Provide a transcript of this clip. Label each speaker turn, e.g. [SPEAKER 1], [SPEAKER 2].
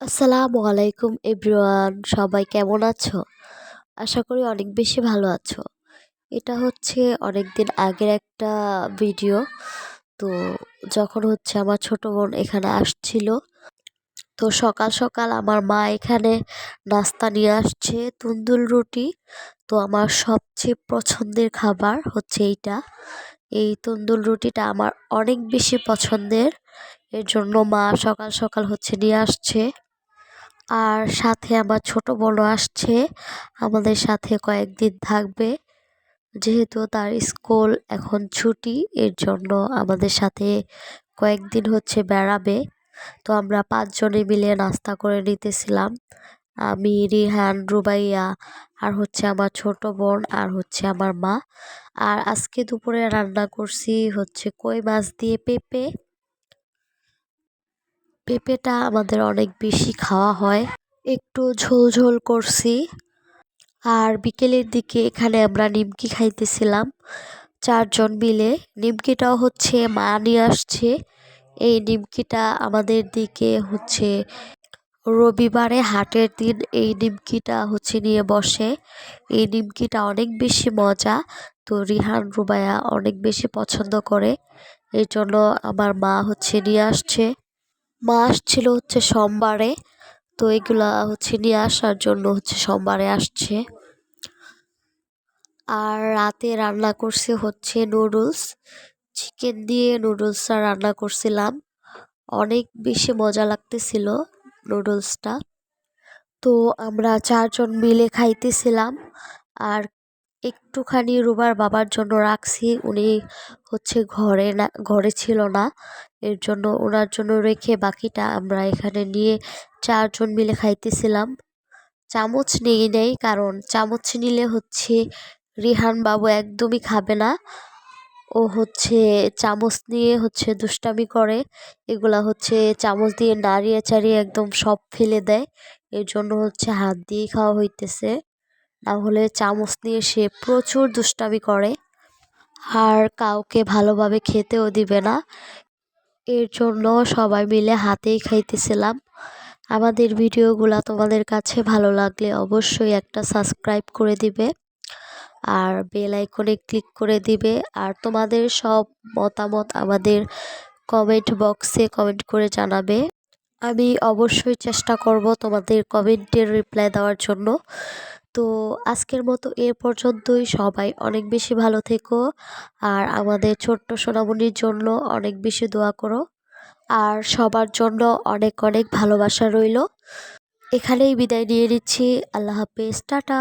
[SPEAKER 1] আসসালামু আলাইকুম এভরিওয়ান, সবাই কেমন আছো? আশা করি অনেক বেশি ভালো আছো। এটা হচ্ছে অনেক দিন আগের একটা ভিডিও। তো যখন হচ্ছে আমার ছোট বোন এখানে আসছিল, তো সকাল সকাল আমার মা এখানে নাস্তা নিয়ে আসছে, তুন্দুল রুটি। তো আমার সবচেয়ে পছন্দের খাবার হচ্ছে এইটা। এই তন্দুল রুটিটা আমার অনেক বেশি পছন্দের। এর জন্য মা সকাল সকাল হচ্ছে নিয়ে আসছে। আর সাথে আমার ছোট বোনও আসছে। আমাদের সাথে কয়েকদিন থাকবে। যেহেতু তার স্কুল এখন ছুটি, এর জন্য আমাদের সাথে কয়েকদিন হচ্ছে বেড়াবে। তো আমরা পাঁচজনে মিলে নাস্তা করে নিতেছিলাম। আমি, রিহান, রুবাইয়া আর হচ্ছে আমার ছোট বোন আর হচ্ছে আমার মা। আর আজকে দুপুরে রান্না করছি হচ্ছে কই মাছ দিয়ে পেঁপে। পেঁপেটা আমাদের অনেক বেশি খাওয়া হয়। একটু ঝোল ঝোল করছি। আর বিকেলের দিকে এখানে আমরা নিমকি খাইতেছিলাম। চারজন মিলে। নিমকিটাও হচ্ছে মা নিয়ে আসছে। এই নিমকিটা আমাদের দিকে হচ্ছে রবিবারে হাটের দিন এই নিমকিটা হচ্ছে নিয়ে বসে। এই নিমকিটা অনেক বেশি মজা। তো রিহান, রুবায়া অনেক বেশি পছন্দ করে। এই জন্য আমার মা হচ্ছে নিয়ে আসছে। মা ছিল হচ্ছে সোমবারে, তো এগুলা হচ্ছে নিয়ে আসার জন্য হচ্ছে সোমবারে আসছে। আর রাতে রান্না করছে হচ্ছে নুডলস, চিকেন দিয়ে নুডলসটা রান্না করছিলাম। অনেক বেশি মজা লাগতেছিল নুডলসটা। তো আমরা চারজন মিলে খাইতেছিলাম। আর একটুখানি রুবার বাবার জন্য রাখছি। উনি হচ্ছে ঘরে না, ঘরে ছিল না। এর জন্য ওনার জন্য রেখে বাকিটা আমরা এখানে নিয়ে চারজন মিলে খাইতেছিলাম। চামচ নিয়ে নেই কারণ চামচ নিলে হচ্ছে রিহান বাবু একদমই খাবে না। ও হচ্ছে চামচ নিয়ে হচ্ছে দুষ্টামি করে। এগুলা হচ্ছে চামচ দিয়ে নাড়িয়ে চাড়িয়ে একদম সব ফেলে দেয়। এর জন্য হচ্ছে হাত দিয়ে খাওয়া হইতেছে। না হলে চামচ নিয়ে সে প্রচুর দুষ্টামি করে। আর কাউকে ভালোভাবে খেতেও দিবে না। এর জন্য সবাই মিলে হাতেই খাইতেছিলাম। আমাদের ভিডিওগুলো তোমাদের কাছে ভালো লাগলে অবশ্যই একটা সাবস্ক্রাইব করে দিবে আর বেল আইকনে ক্লিক করে দিবে। আর তোমাদের সব মতামত আমাদের কমেন্ট বক্সে কমেন্ট করে জানাবে। আমি অবশ্যই চেষ্টা করব তোমাদের কমেন্টের রিপ্লাই দেওয়ার জন্য। তো আজকের মতো এ পর্যন্তই। সবাই অনেক বেশি ভালো থেকো আর আমাদের ছোট্ট সোনামণির জন্য অনেক বেশি দোয়া করো। আর সবার জন্য অনেক অনেক ভালোবাসা রইল। এখানেই বিদায় নিয়ে নিচ্ছি। আল্লাহ হাফেজ। টাটা।